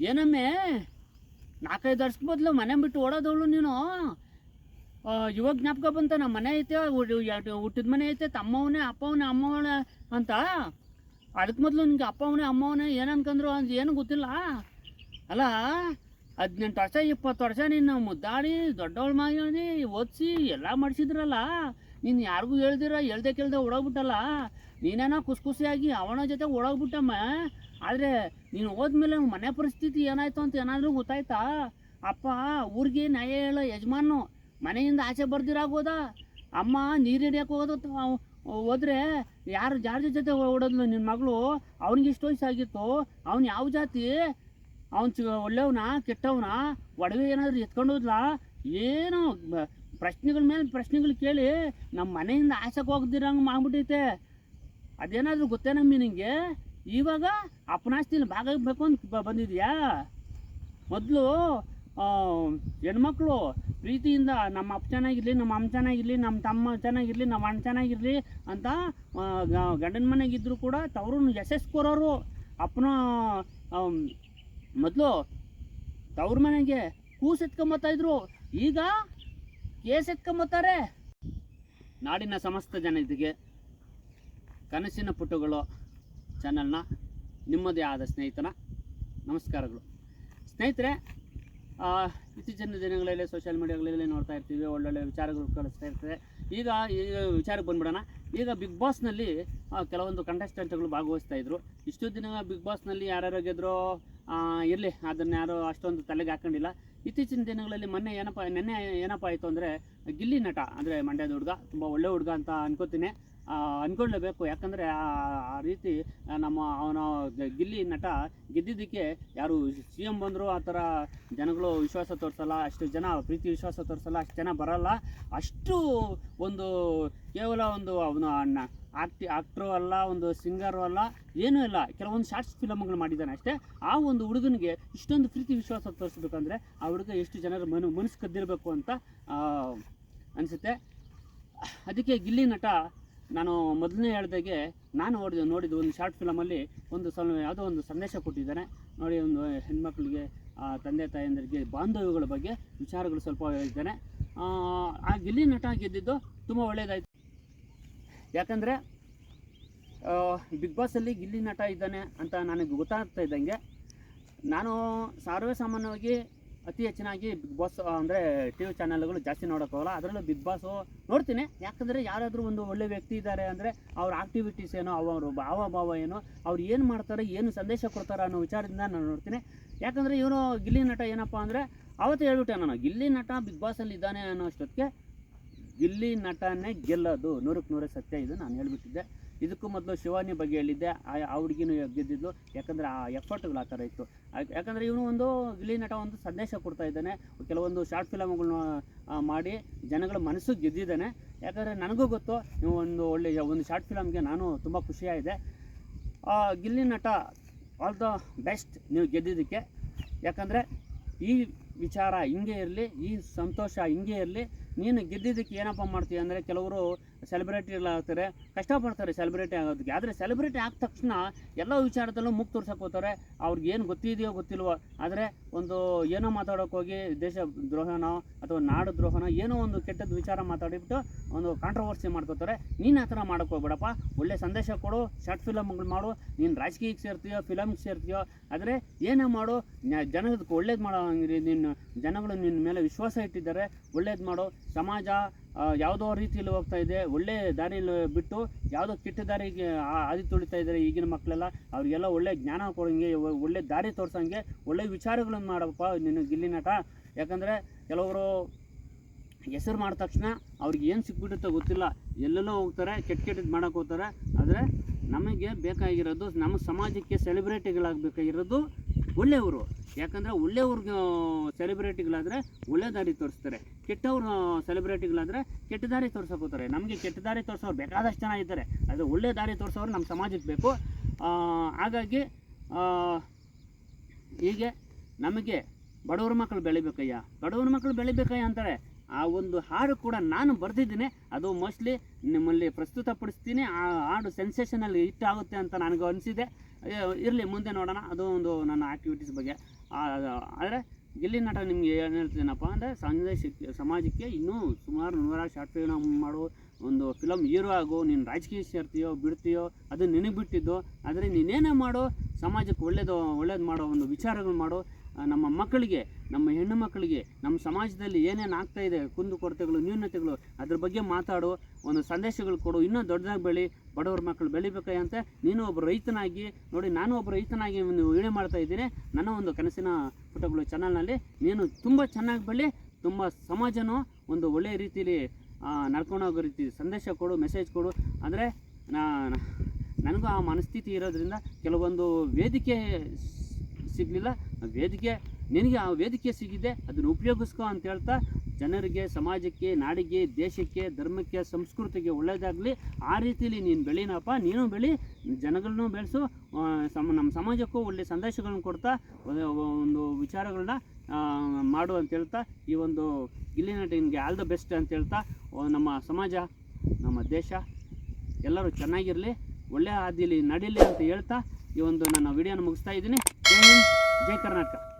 ಏನಮ್ಮೆ? ನಾಲ್ಕೈದು ವರ್ಷ ಬದಲು ಮನೆ ಬಿಟ್ಟು ಓಡೋದವಳು ನೀನು? ಇವಾಗ ಜ್ಞಾಪಕ ಬಂತ ನಮ್ಮ ಮನೆ ಐತೆ ಹುಟ್ಟಿದ ಮನೆ ಐತೆ, ತಮ್ಮವನೇ, ಅಪ್ಪವನೇ, ಅಮ್ಮವನೇ ಅಂತ? ಅದಕ್ಕೆ ಮೊದಲು ನಿಂಗೆ ಅಪ್ಪವನೇ, ಅಮ್ಮವನೇ ಏನು ಅನ್ಕಂದ್ರು ಅಂತ ಏನು ಗೊತ್ತಿಲ್ಲ? ಅಲ್ಲ, ಹದಿನೆಂಟು ವರ್ಷ, ಇಪ್ಪತ್ತು ವರ್ಷ ನೀನು ಮುದ್ದಾಡಿ, ದೊಡ್ಡವಳು ಮಾಡಿ ಓದಿಸಿ, ಎಲ್ಲ ಮಾಡಿಸಿದ್ರಲ್ಲ? ನೀನು ಯಾರಿಗೂ ಹೇಳ್ದಿರ, ಹೇಳ್ದೆ ಕೇಳ್ದೆ ಓಡೋಗ್ಬಿಟ್ಟಲ್ಲ. ನೀನೇನೋ ಖುಷಿ ಖುಷಿಯಾಗಿ ಅವನ ಜೊತೆ ಓಡೋಗ್ಬಿಟ್ಟಮ್ಮ. ಆದರೆ ನೀನು ಹೋದ್ಮೇಲೆ ಮನೆ ಪರಿಸ್ಥಿತಿ ಏನಾಯ್ತು ಅಂತ ಏನಾದರೂ ಗೊತ್ತಾಯ್ತಾ? ಅಪ್ಪ, ಊರಿಗೆ ನ್ಯಾಯ ಹೇಳೋ ಯಜಮಾನು ಮನೆಯಿಂದ ಆಚೆ ಬರ್ದಿರಾಗೋದ? ಅಮ್ಮ, ನೀರು ಹಿಡಿಯೋಕೆ ಹೋಗೋದು ಹೋದ್ರೆ ಯಾರು ಜಾರ್ಜ ಜೊತೆ ಓಡೋದ್ಲು ನಿನ್ನ ಮಗಳು? ಅವ್ನಿಗೆ ಇಷ್ಟು ವಯಸ್ಸಾಗಿತ್ತು. ಅವ್ನು ಯಾವ ಜಾತಿ? ಅವ್ನು ಚ ಒಳ್ಳೆಯವನ ಕೆಟ್ಟವನ? ಒಡವೆ ಏನಾದರೂ ಎತ್ಕೊಂಡೋದ್ಲಾ ಏನೋ ಪ್ರಶ್ನೆಗಳ ಮೇಲೆ ಪ್ರಶ್ನೆಗಳು ಕೇಳಿ ನಮ್ಮ ಮನೆಯಿಂದ ಆಸೆಗೆ ಹೋಗ್ದಿರಂಗೆ ಮಾಡ್ಬಿಟ್ಟೈತೆ. ಅದೇನಾದರೂ ಗೊತ್ತೇನಮ್ಮಿ ನಿನಗೆ ಇವಾಗ ಅಪನಾಸ್ತಿಲಿ ಭಾಗಬೇಕು ಅಂತ ಬಂದಿದೆಯಾ? ಮೊದಲು ಹೆಣ್ಮಕ್ಳು ಪ್ರೀತಿಯಿಂದ ನಮ್ಮ ಅಪ್ಪ ಚೆನ್ನಾಗಿರಲಿ, ನಮ್ಮ ಅಮ್ಮ ಚೆನ್ನಾಗಿರಲಿ, ನಮ್ಮ ತಮ್ಮ ಚೆನ್ನಾಗಿರಲಿ, ನಮ್ಮ ಅಣ್ಣ ಚೆನ್ನಾಗಿರಲಿ ಅಂತ ಗಂಡನ ಮನೆಗಿದ್ದರೂ ಕೂಡ ತವ್ರನ್ನ ಯಶಸ್ಕೋರೋರು ಅಪ್ಪನ ಮೊದಲು ತವ್ರ ಮನೆಗೆ ಕೂಸು ಎತ್ಕೊಂಬತ್ತಾಯಿದ್ರು ಈಗ ಕೇಸ್ ಎತ್ಕೊಂಬತ್ತಾರೆ ನಾಡಿನ ಸಮಸ್ತ ಜನತೆಗೆ ಕನಸಿನ ಪುಟಗಳು ಚಾನಲ್ನ ನಿಮ್ಮದೇ ಆದ ಸ್ನೇಹಿತನ ನಮಸ್ಕಾರಗಳು. ಸ್ನೇಹಿತರೆ ಇತ್ತೀಚಿನ ದಿನಗಳಲ್ಲಿ ಸೋಷಿಯಲ್ ಮೀಡಿಯಾಗಳಲ್ಲಿ ನೋಡ್ತಾ ಇರ್ತೀವಿ, ಒಳ್ಳೊಳ್ಳೆ ವಿಚಾರಗಳು ಕಳಿಸ್ತಾ ಇರ್ತದೆ. ಈಗ ಈಗ ವಿಚಾರಕ್ಕೆ ಬಂದ್ಬಿಡೋಣ. ಈಗ ಬಿಗ್ ಬಾಸ್ನಲ್ಲಿ ಕೆಲವೊಂದು ಕಂಟೆಸ್ಟೆಂಟ್ಗಳು ಭಾಗವಹಿಸ್ತಾ ಇದ್ರು. ಇಷ್ಟು ದಿನ ಬಿಗ್ ಬಾಸ್ನಲ್ಲಿ ಯಾರ್ಯಾರು ಗೆದ್ರೋ? ಇರಲಿ, ಅದನ್ನು ಯಾರು ಅಷ್ಟೊಂದು ತಲೆಗೆ ಹಾಕೊಂಡಿಲ್ಲ. ಇತ್ತೀಚಿನ ದಿನಗಳಲ್ಲಿ ಮೊನ್ನೆ ಏನಪ್ಪ, ನೆನ್ನೆ ಏನಪ್ಪ ಆಯಿತು ಅಂದರೆ ಗಿಲ್ಲಿ ನಟ, ಅಂದರೆ ಮಂಡ್ಯದ ಹುಡುಗ, ತುಂಬ ಒಳ್ಳೆ ಹುಡುಗ ಅಂತ ಅನ್ಕೋತೀನಿ. ಆ, ಅನ್ಕೊಳ್ಳೇಬೇಕು. ಯಾಕಂದರೆ ಆ ರೀತಿ ನಮ್ಮ ಅವನ ಗಿಲ್ಲಿ ನಟ ಗೆದ್ದಿದ್ದಕ್ಕೆ ಯಾರು ಸಿ ಎಂ ಬಂದರು ಆ ಥರ ಜನಗಳು ವಿಶ್ವಾಸ ತೋರಿಸಲ್ಲ ಅಷ್ಟು ಜನ ಪ್ರೀತಿ ವಿಶ್ವಾಸ ತೋರಿಸಲ್ಲ ಅಷ್ಟು ಜನ ಬರಲ್ಲ. ಅಷ್ಟು ಒಂದು ಕೇವಲ ಒಂದು ಅವನು ಆಕ್ಟಿ ಆಕ್ಟ್ರು ಅಲ್ಲ ಒಂದು ಸಿಂಗರು ಅಲ್ಲ ಏನೂ ಇಲ್ಲ. ಕೆಲವೊಂದು ಶಾರ್ಟ್ಸ್ ಫಿಲಮ್ಗಳು ಮಾಡಿದ್ದಾನೆ ಅಷ್ಟೇ. ಆ ಒಂದು ಹುಡುಗನಿಗೆ ಇಷ್ಟೊಂದು ಪ್ರೀತಿ ವಿಶ್ವಾಸ ತೋರಿಸ್ಬೇಕಂದ್ರೆ ಆ ಹುಡುಗ ಎಷ್ಟು ಜನರ ಮನು ಮನಸ್ಸು ಕದ್ದಿರಬೇಕು ಅಂತ ಅನಿಸುತ್ತೆ. ಅದಕ್ಕೆ ಗಿಲ್ಲಿ ನಟ ನಾನು ಮೊದಲನೇ ಹೇಳ್ದಾಗೆ ನಾನು ನೋಡಿದ ನೋಡಿದ್ದು ಒಂದು ಶಾರ್ಟ್ ಫಿಲಮಲ್ಲಿ ಒಂದು ಸಲ ಯಾವುದೋ ಒಂದು ಸಂದೇಶ ಕೊಟ್ಟಿದ್ದಾನೆ. ನೋಡಿ ಒಂದು ಹೆಣ್ಮಕ್ಳಿಗೆ ತಂದೆ ತಾಯಂದರಿಗೆ ಬಾಂಧವ್ಯಗಳ ಬಗ್ಗೆ ವಿಚಾರಗಳು ಸ್ವಲ್ಪ ಹೇಳಿದ್ದಾನೆ. ಆ, ಆ ಗಿಲ್ಲಿ ನಟ ಗೆದ್ದಿದ್ದು ತುಂಬ ಒಳ್ಳೆಯದಾಯಿತು ಯಾಕಂದರೆ ಬಿಗ್ ಬಾಸಲ್ಲಿ ಗಿಲ್ಲಿ ನಟ ಇದ್ದಾನೆ ಅಂತ ನನಗೆ ಗೊತ್ತಾಗ್ತಾ ಇದ್ದಂಗೆ ನಾನು ಸರ್ವೇ ಸಾಮಾನ್ಯವಾಗಿ ಅತಿ ಹೆಚ್ಚಿನಾಗಿ ಬಿಗ್ ಬಾಸ್ ಅಂದರೆ ಟಿ ವಿ ಚಾನಲ್ಗಳು ಜಾಸ್ತಿ ನೋಡೋಕ್ಕಾಗಲ್ಲ. ಅದರಲ್ಲೂ ಬಿಗ್ ಬಾಸು ನೋಡ್ತೀನಿ. ಯಾಕಂದರೆ ಯಾರಾದರೂ ಒಂದು ಒಳ್ಳೆ ವ್ಯಕ್ತಿ ಇದ್ದಾರೆ ಅಂದರೆ ಅವ್ರ ಆಕ್ಟಿವಿಟೀಸ್ ಏನೋ, ಅವರ ಭಾವ ಭಾವ ಏನೋ, ಅವ್ರು ಏನು ಮಾಡ್ತಾರೆ, ಏನು ಸಂದೇಶ ಕೊಡ್ತಾರೆ ಅನ್ನೋ ವಿಚಾರದಿಂದ ನಾನು ನೋಡ್ತೀನಿ. ಯಾಕಂದರೆ ಇವನು ಗಿಲ್ಲಿ ನಟ ಏನಪ್ಪ ಅಂದರೆ ಅವತ್ತು ಹೇಳ್ಬಿಟ್ಟೆ ನಾನು, ಗಿಲ್ಲಿ ನಟ ಬಿಗ್ ಬಾಸಲ್ಲಿ ಇದ್ದಾನೆ ಅನ್ನೋ ಅಷ್ಟೊತ್ತಿಗೆ ಗಿಲ್ಲಿ ನಟನೇ ಗೆಲ್ಲೋದು. ನೂರಕ್ಕೆ ನೂರೇ ಸತ್ಯ ಇದು ನಾನು ಹೇಳ್ಬಿಟ್ಟಿದ್ದೆ. ಇದಕ್ಕೂ ಮೊದಲು ಶಿವಾನಿ ಬಗ್ಗೆ ಹೇಳಿದ್ದೆ ಆ ಹುಡುಗಿನೂ ಗೆದ್ದಿದ್ದು ಯಾಕಂದರೆ ಆ ಎಫರ್ಟ್ಗಳು ಆ ಥರ ಇತ್ತು. ಯಾಕಂದರೆ ಇವನು ಒಂದು ಗಿಲ್ಲಿ ನಟ ಒಂದು ಸಂದೇಶ ಕೊಡ್ತಾ ಇದ್ದಾನೆ. ಕೆಲವೊಂದು ಶಾರ್ಟ್ ಫಿಲಮ್ಗಳನ್ನ ಮಾಡಿ ಜನಗಳ ಮನಸ್ಸು ಗೆದ್ದಿದ್ದಾನೆ. ಯಾಕಂದರೆ ನನಗೂ ಗೊತ್ತು, ನೀವು ಒಂದು ಒಳ್ಳೆಯ ಒಂದು ಶಾರ್ಟ್ ಫಿಲಮ್ಗೆ ನಾನು ತುಂಬ ಖುಷಿಯಾಗಿದೆ. ಗಿಲ್ಲಿ ನಟ ಆಲ್ ದ ಬೆಸ್ಟ್ ನೀವು ಗೆದ್ದಿದ್ದಕ್ಕೆ. ಯಾಕಂದರೆ ಈ ವಿಚಾರ ಹಿಂಗೆ ಇರಲಿ, ಈ ಸಂತೋಷ ಹಿಂಗೆ ಇರಲಿ, ನೀನು ಗೆದ್ದಿದ್ದಕ್ಕೆ ಏನಪ್ಪ ಮಾಡ್ತೀಯ ಅಂದರೆ ಕೆಲವರು ಸೆಲೆಬ್ರಿಟಿಗಳಾಗ್ತಾರೆ ಕಷ್ಟಪಡ್ತಾರೆ ಸೆಲೆಬ್ರಿಟಿ ಆಗೋದಕ್ಕೆ. ಆದರೆ ಸೆಲೆಬ್ರಿಟಿ ಆದ ತಕ್ಷಣ ಎಲ್ಲ ವಿಚಾರದಲ್ಲೂ ಮುಖ ತೋರ್ಸಕ್ಕೆ ಹೋಗ್ತಾರೆ. ಅವ್ರಿಗೆ ಏನು ಗೊತ್ತಿದೆಯೋ ಗೊತ್ತಿಲ್ವೋ. ಆದರೆ ಒಂದು ಏನೋ ಮಾತಾಡೋಕೆ ಹೋಗಿ ದೇಶ ದ್ರೋಹನೋ ಅಥವಾ ನಾಡು ದ್ರೋಹನೋ ಏನೋ ಒಂದು ಕೆಟ್ಟದ್ದು ವಿಚಾರ ಮಾತಾಡಿಬಿಟ್ಟು ಒಂದು ಕಾಂಟ್ರವರ್ಸಿ ಮಾಡ್ಕೋತಾರೆ. ನೀನು ಆ ಥರ ಮಾಡೋಕೆ ಹೋಗ್ಬೇಡಪ್ಪ. ಒಳ್ಳೆ ಸಂದೇಶ ಕೊಡು ಶಾರ್ಟ್ ಫಿಲಮ್ಗಳು ಮಾಡು. ನೀನು ರಾಜಕೀಯಕ್ಕೆ ಸೇರ್ತೀಯೋ ಫಿಲಮ್ಗೆ ಸೇರ್ತೀಯೋ. ಆದರೆ ಏನೇ ಮಾಡು ಜನಕ್ಕೆ ಒಳ್ಳೇದು ಮಾಡೋ ನೀನು ಜನಗಳು ನಿನ್ನ ಮೇಲೆ ವಿಶ್ವಾಸ ಇಟ್ಟಿದ್ದಾರೆ. ಒಳ್ಳೇದು ಮಾಡು. ಸಮಾಜ ಯಾವುದೋ ರೀತಿಯಲ್ಲಿ ಹೋಗ್ತಾ ಇದೆ. ಒಳ್ಳೆ ದಾರಿಯಲ್ಲಿ ಬಿಟ್ಟು ಯಾವುದೋ ಕೆಟ್ಟ ದಾರಿಗೆ ಹಾದಿ ತುಳಿತಾ ಇದ್ದಾರೆ ಈಗಿನ ಮಕ್ಕಳೆಲ್ಲ. ಅವರಿಗೆಲ್ಲ ಒಳ್ಳೆ ಜ್ಞಾನ ಕೊಡೋಂಗೆ ಒಳ್ಳೆ ದಾರಿ ತೋರ್ಸೋಂಗೆ ಒಳ್ಳೆ ವಿಚಾರಗಳನ್ನು ಮಾಡಪ್ಪ ನಿನ್ನ ಗಿಲ್ಲಿ ನಟ. ಯಾಕಂದರೆ ಕೆಲವರು ಹೆಸರು ಮಾಡಿದ ತಕ್ಷಣ ಅವ್ರಿಗೆ ಏನು ಸಿಕ್ಬಿಡುತ್ತೋ ಗೊತ್ತಿಲ್ಲ. ಎಲ್ಲೆಲ್ಲೋ ಹೋಗ್ತಾರೆ, ಕೆಟ್ಟ ಕೆಟ್ಟದ್ದು ಮಾಡೋಕೆ ಹೋಗ್ತಾರೆ. ಆದರೆ ನಮಗೆ ಬೇಕಾಗಿರೋದು ನಮ್ಮ ಸಮಾಜಕ್ಕೆ ಸೆಲೆಬ್ರಿಟಿಗಳಾಗಬೇಕಾಗಿರೋದು ಒಳ್ಳೆಯವರು. ಯಾಕಂದರೆ ಒಳ್ಳೆಯವ್ರ ಸೆಲೆಬ್ರಿಟಿಗಳಾದರೆ ಒಳ್ಳೆ ದಾರಿ ತೋರಿಸ್ತಾರೆ. ಕೆಟ್ಟವ್ರ ಸೆಲೆಬ್ರಿಟಿಗಳಾದರೆ ಕೆಟ್ಟ ದಾರಿ ತೋರ್ಸೋಕೆ ಹೋಗ್ತಾರೆ. ನಮಗೆ ಕೆಟ್ಟ ದಾರಿ ತೋರಿಸೋರು ಬೇಕಾದಷ್ಟು ಜನ ಇದ್ದಾರೆ. ಆದರೆ ಒಳ್ಳೆ ದಾರಿ ತೋರಿಸೋರು ನಮ್ಮ ಸಮಾಜಕ್ಕೆ ಬೇಕು. ಹಾಗಾಗಿ ಹೀಗೆ ನಮಗೆ ಬಡವ್ರ ಮಕ್ಕಳು ಬೆಳಿಬೇಕಯ್ಯ. ಬಡವ್ರ ಮಕ್ಕಳು ಬೆಳಿಬೇಕಯ್ಯ ಅಂತಾರೆ. ಆ ಒಂದು ಹಾಡು ಕೂಡ ನಾನು ಬರೆದಿದ್ದೀನಿ. ಅದು ಮೋಸ್ಟ್ಲಿ ನಿಮ್ಮಲ್ಲಿ ಪ್ರಸ್ತುತಪಡಿಸ್ತೀನಿ. ಆ ಹಾಡು ಸೆನ್ಸೇಷನಲ್ಲಿ ಹಿಟ್ ಆಗುತ್ತೆ ಅಂತ ನನಗೆ ಅನಿಸಿದೆ. ಇರಲಿ, ಮುಂದೆ ನೋಡೋಣ. ಅದು ಒಂದು ನನ್ನ ಆ್ಯಕ್ಟಿವಿಟೀಸ್ ಬಗ್ಗೆ. ಆದರೆ ಗಿಲ್ಲಿ ನಟ ನಿಮಗೆ ಏನು ಹೇಳ್ತೀನಪ್ಪ ಅಂದರೆ ಸಂದೇಶಕ್ಕೆ ಸಮಾಜಕ್ಕೆ ಇನ್ನೂ ಸುಮಾರು ನೂರಾರು ಶಾರ್ಟ್ ಫಿಲ್ಮ್ ಮಾಡೋ ಒಂದು ಫಿಲಮ್ ಹೀರೋ ಆಗು. ನೀನು ರಾಜಕೀಯ ಸೇರ್ತೀಯೋ, ಬಿಡ್ತೀಯೋ, ಅದು ನಿನಗೆ ಬಿಟ್ಟಿದ್ದು. ಆದರೆ ನೀನೇನೇ ಮಾಡೋ, ಸಮಾಜಕ್ಕೆ ಒಳ್ಳೇದು ಒಳ್ಳೇದು ಮಾಡೋ ಒಂದು ವಿಚಾರಗಳು ಮಾಡು. ನಮ್ಮ ಮಕ್ಕಳಿಗೆ, ನಮ್ಮ ಹೆಣ್ಣು ಮಕ್ಕಳಿಗೆ, ನಮ್ಮ ಸಮಾಜದಲ್ಲಿ ಏನೇನು ಆಗ್ತಾ ಇದೆ, ಕುಂದು ಕೊರತೆಗಳು, ನ್ಯೂನತೆಗಳು, ಅದ್ರ ಬಗ್ಗೆ ಮಾತಾಡು, ಒಂದು ಸಂದೇಶಗಳು ಕೊಡು, ಇನ್ನೂ ದೊಡ್ಡದಾಗಿ ಬೆಳಿ, ಬಡವ್ರ ಮಕ್ಕಳು ಅಂತ ನೀನು ಒಬ್ಬ ರೈತನಾಗಿ, ನೋಡಿ ನಾನು ಒಬ್ಬ ರೈತನಾಗಿ ನೀವು ವಿಡಿಯೋ ಮಾಡ್ತಾ ಇದ್ದೀನಿ. ನನ್ನ ಒಂದು ಕನಸಿನ ಪುಟಗಳು ಚಾನಲ್ನಲ್ಲಿ. ನೀನು ತುಂಬ ಚೆನ್ನಾಗಿ ಬೆಳಿ, ತುಂಬ ಸಮಾಜನೂ ಒಂದು ಒಳ್ಳೆಯ ರೀತಿಯಲ್ಲಿ ನಡ್ಕೊಂಡು ಹೋಗೋ ರೀತಿ ಸಂದೇಶ ಕೊಡು ಮೆಸೇಜ್ ಕೊಡು. ಅಂದರೆ ನನಗೂ ಆ ಮನಸ್ಥಿತಿ ಇರೋದ್ರಿಂದ ಕೆಲವೊಂದು ವೇದಿಕೆ ಸಿಗಲಿಲ್ಲ. ವೇದಿಕೆ ನಿನಗೆ ಆ ವೇದಿಕೆ ಸಿಗಿದೆ ಅದನ್ನು ಉಪಯೋಗಿಸ್ಕೊ ಅಂತ ಹೇಳ್ತಾ ಜನರಿಗೆ ಸಮಾಜಕ್ಕೆ ನಾಡಿಗೆ ದೇಶಕ್ಕೆ ಧರ್ಮಕ್ಕೆ ಸಂಸ್ಕೃತಿಗೆ ಒಳ್ಳೆಯದಾಗಲಿ ಆ ರೀತಿಯಲ್ಲಿ ನೀನು ಬೆಳೀನಪ್ಪ ನೀನು ಬೆಳಿ ಜನಗಳನ್ನೂ ಬೆಳೆಸು ಸಮ ನಮ್ಮ ಸಮಾಜಕ್ಕೂ ಒಳ್ಳೆ ಸಂದೇಶಗಳನ್ನು ಕೊಡ್ತಾ ಒಂದು- ವಿಚಾರಗಳನ್ನ ಆ, ಮಾಡು ಅಂತ ಹೇಳ್ತಾ ಈ ಒಂದು ಗಿಲ್ಲಿನ ಟೀಮ್ಗೆ ಆಲ್ ದ ಬೆಸ್ಟ್ ಅಂತ ಹೇಳ್ತಾ ಆ, ನಮ್ಮ ಸಮಾಜ ನಮ್ಮ ದೇಶ ಎಲ್ಲರೂ ಚೆನ್ನಾಗಿರಲಿ ಒಳ್ಳೆಯ ಹಾದಿಲಿ ನಡೀಲಿ ಅಂತ ಹೇಳ್ತಾ ಈ ಒಂದು ನನ್ನ ವಿಡಿಯೋನ ಮುಗಿಸ್ತಾ ಇದ್ದೀನಿ. जय कर्नाटक।